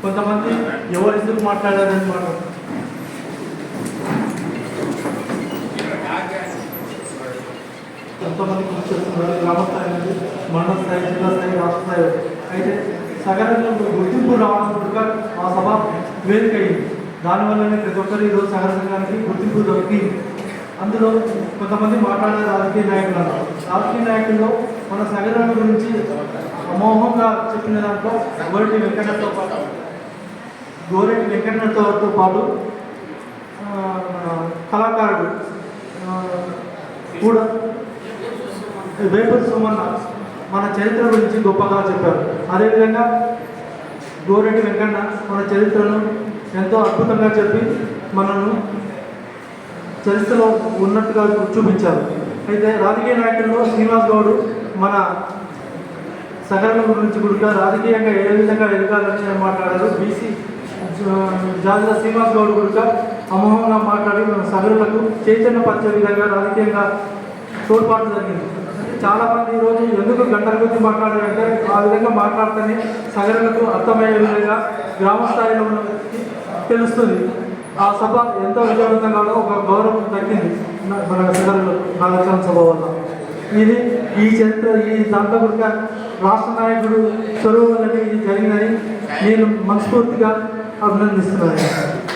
కొంతమంది ఎవరు ఇద్దరు మాట్లాడారని మాట కొంతమంది కృషి చేస్తున్నారు గ్రామ స్థాయి నుంచి మండల స్థాయి జిల్లా స్థాయి రాష్ట్ర స్థాయి అయితే సగరంలో గుర్తింపు రావడం కూడా ఆ సభ వేదిక అయింది దానివల్లనే ప్రతి ఒక్కరు ఈరోజు సగర సంఘానికి గుర్తింపు దొరికింది అందులో కొంతమంది మాట్లాడే రాజకీయ నాయకులు అన్నారు. రాజకీయ నాయకుల్లో మన సగరం గురించి అమోహంగా చెప్పిన దాంట్లో ఎవరికి వెంకటతో పాటు గోరెడ్డి వెంకటతో పాటు కళాకారుడు కూడా వేపూరి సుమన్న మన చరిత్ర గురించి గొప్పగా చెప్పారు. అదేవిధంగా గోరెడ్డి వెంకన్న మన చరిత్రను ఎంతో అద్భుతంగా చెప్పి మనను చరిత్రలో ఉన్నట్టుగా చూపించారు. అయితే రాజకీయ నాయకుల్లో శ్రీనివాస్ గౌడ్ మన సగరణ గురించి కూడా రాజకీయంగా ఏ విధంగా ఎదగాలని మాట్లాడారు? బీసీ జాజుల శ్రీనివాస్ గౌడ్ కూడా అమోహంగా మాట్లాడి మన సగరులకు చైతన్యపరిచే విధంగా రాజకీయంగా తోడ్పాటు జరిగింది. చాలా మంది ఈరోజు ఎందుకు గంటల గురించి మాట్లాడారంటే ఆ విధంగా మాట్లాడితేనే సగరులకు అర్థమయ్యే విధంగా గ్రామ స్థాయిలో ఉన్న తెలుస్తుంది. ఆ సభ ఎంతో విజయవంతంగానో ఒక గౌరవం దక్కింది. మన- సగరులు నాగచరణ సభ వల్ల. ఇది ఈ చరిత్ర ఈ దాంట్లో కూడా రాష్ట్ర నాయకుడు చొరవ ఇది జరిగిందని నేను మనస్ఫూర్తిగా আপনার বুঝতে পারেন